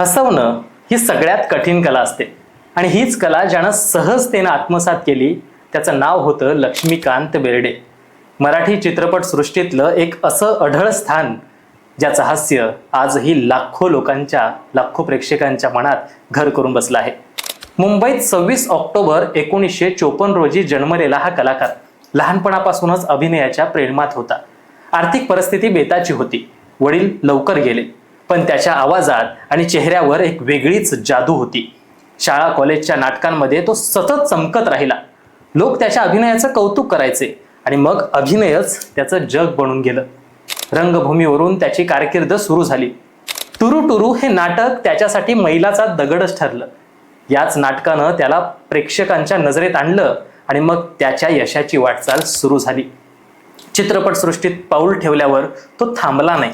हसवणं ही सगळ्यात कठीण कला असते. आणि हीच कला ज्यानं सहजतेनं आत्मसात केली त्याचं नाव होतं लक्ष्मीकांत बेर्डे. मराठी चित्रपटसृष्टीतलं एक असं अढळ स्थान ज्याचं हास्य आजही लाखो लोकांच्या लाखो प्रेक्षकांच्या मनात घर करून बसलं आहे. मुंबईत सव्वीस ऑक्टोबर एकोणीसशे चोपन्न रोजी जन्मलेला हा कलाकार लहानपणापासूनच अभिनयाच्या प्रेमात होता. आर्थिक परिस्थिती बेताची होती. वडील लवकर गेले. पण त्याच्या आवाजात आणि चेहऱ्यावर एक वेगळीच जादू होती. शाळा कॉलेजच्या नाटकांमध्ये तो सतत चमकत राहिला. लोक त्याच्या अभिनयाचं कौतुक करायचे आणि मग अभिनयच त्याचं जग बनून गेलं. रंगभूमीवरून त्याची कारकीर्द सुरू झाली. टुरू टुरू हे नाटक त्याच्यासाठी मैलाचा दगडच ठरलं. याच नाटकानं त्याला प्रेक्षकांच्या नजरेत आणलं आणि मग त्याच्या यशाची वाटचाल सुरू झाली. चित्रपटसृष्टीत पाऊल ठेवल्यावर तो थांबला नाही.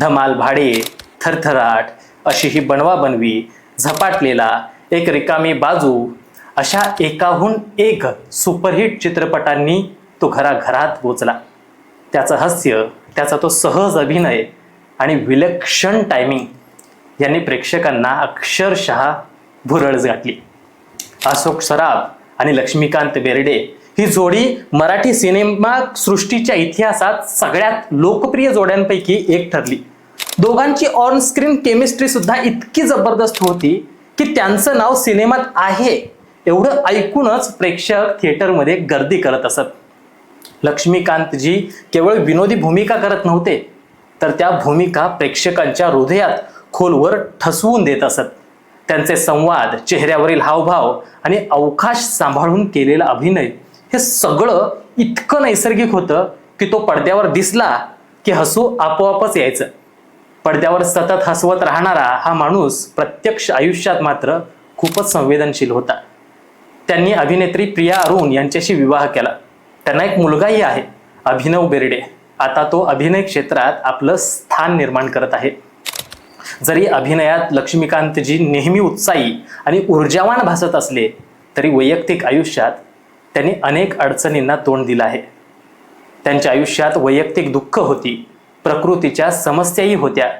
धमाल भाडे थरथराट अशी ही बनवा बनवी झपाटलेला एक रिकामी बाजू अशा एकाहून एक सुपरहिट चित्रपटांनी तो घराघरात पोचला. त्याचं हास्य त्याचा तो सहज अभिनय आणि विलक्षण टायमिंग यांनी प्रेक्षकांना अक्षरशः भुरळ गाठली. अशोक सराफ आणि लक्ष्मीकांत बेर्डे ही जोडी मराठी सिनेमा सृष्टीच्या इतिहासात सगळ्यात लोकप्रिय जोड्यांपैकी एक ठरली. दोघांची ऑन स्क्रीन केमिस्ट्री सुद्धा इतकी जबरदस्त होती की त्यांचं नाव सिनेमात आहे एवढं ऐकूनच प्रेक्षक थिएटरमध्ये गर्दी करत असत. लक्ष्मीकांतजी केवळ विनोदी भूमिका करत नव्हते तर त्या भूमिका प्रेक्षकांच्या हृदयात खोलवर ठसवून देत असत. त्यांचे संवाद चेहऱ्यावरील हावभाव आणि अवकाश सांभाळून केलेला अभिनय हे सगळं इतकं नैसर्गिक होतं की तो पडद्यावर दिसला की हसू आपोआपच यायचं. पडद्यावर सतत हसवत राहणारा हा माणूस प्रत्यक्ष आयुष्यात मात्र खूपच संवेदनशील होता. त्यांनी अभिनेत्री प्रिया अरुण यांच्याशी विवाह केला. त्यांना एक मुलगाही आहे अभिनव बेर्डे. आता तो अभिनय क्षेत्रात आपलं स्थान निर्माण करत आहे. जरी अभिनयात लक्ष्मीकांतजी नेहमी उत्साही आणि ऊर्जावान भासत असले तरी वैयक्तिक आयुष्यात त्यांनी अनेक अडचणींना तोंड दिलं आहे. त्यांच्या आयुष्यात वैयक्तिक दुःख होती प्रकृतीच्या समस्याही होत्या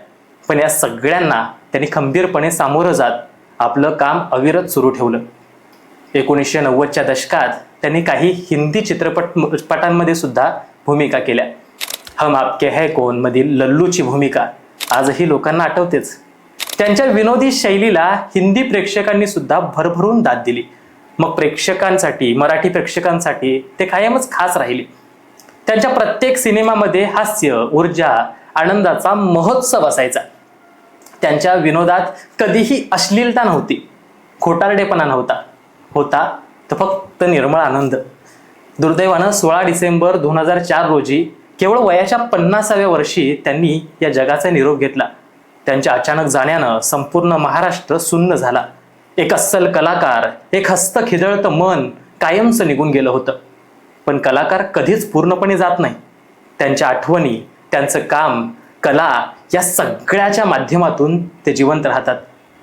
पण या सगळ्यांना त्यांनी खंबीरपणे सामोरं जात आपलं काम अविरत सुरू ठेवलं. एकोणीसशे नव्वदच्या दशकात त्यांनी काही हिंदी चित्रपट पटांमध्ये सुद्धा भूमिका केल्या. हम आपके है कोण मधील लल्लूची भूमिका आजही लोकांना आठवतेच. त्यांच्या विनोदी शैलीला हिंदी प्रेक्षकांनी सुद्धा भरभरून दाद दिली. मग प्रेक्षकांसाठी मराठी प्रेक्षकांसाठी ते कायमच खास राहिले. त्यांच्या प्रत्येक सिनेमामध्ये हास्य ऊर्जा आनंदाचा महोत्सव असायचा. त्यांच्या विनोदात कधीही अश्लीलता नव्हती. खोटारडेपणा नव्हता. होता तर फक्त निर्मळ आनंद. दुर्दैवानं सोळा डिसेंबर दोन हजार चार रोजी केवळ वयाच्या पन्नासाव्या वर्षी त्यांनी या जगाचा निरोप घेतला. त्यांच्या अचानक जाण्यानं संपूर्ण महाराष्ट्र सुन्न झाला. एक अस्सल कलाकार एक हस्त खिदळतं मन कायमचं निघून गेलं होतं. पण कलाकार कधीच पूर्णपणे जात नाही. त्यांच्या आठवणी त्यांचं काम कला या सगळ्याच्या माध्यमातून ते जिवंत राहतात.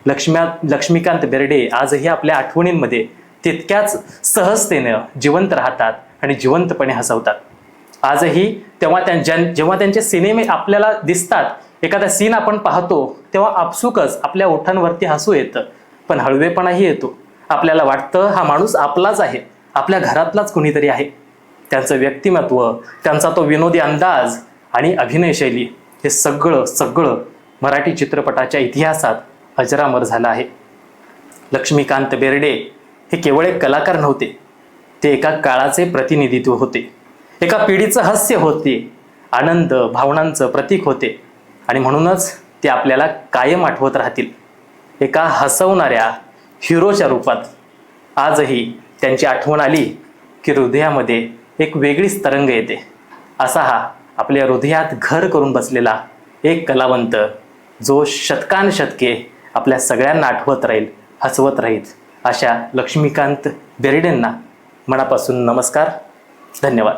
लक्ष्म्या लक्ष्मीकांत बेर्डे आजही आपल्या आठवणींमध्ये तितक्याच सहजतेनं जिवंत राहतात आणि जिवंतपणे हसवतात. आजही तेव्हा त्यांच्या जेव्हा त्यांचे सिनेमे आपल्याला दिसतात एखादा सीन आपण पाहतो तेव्हा आपसुकच आपल्या ओठांवरती हसू येतं. पण हळवेपणाही येतो. आपल्याला वाटतं हा माणूस आपलाच आहे. आपल्या घरातलाच कुणीतरी आहे. त्यांचं व्यक्तिमत्व त्यांचा तो विनोदी अंदाज आणि अभिनयशैली हे सगळं सगळं मराठी चित्रपटाच्या इतिहासात अजरामर झालं आहे. लक्ष्मीकांत बेर्डे हे केवळ एक कलाकार नव्हते. ते एका काळाचे प्रतिनिधित्व होते. एका पिढीचं हास्य होते. आनंद भावनांचं प्रतीक होते. आणि म्हणूनच ते आपल्याला कायम आठवत राहतील. एका हसवणाऱ्या हिरोच्या रूपात. आजही त्यांची आठवण आली की हृदयामध्ये एक वेगळीच तरंग येते. असा हा आपल्या हृदयात घर करून बसलेला एक कलावंत जो शतकानशतके आपल्या सगळ्यांना आठवत राहील हसवत राहील अशा लक्ष्मीकांत बेर्डेंना मनापासून नमस्कार धन्यवाद.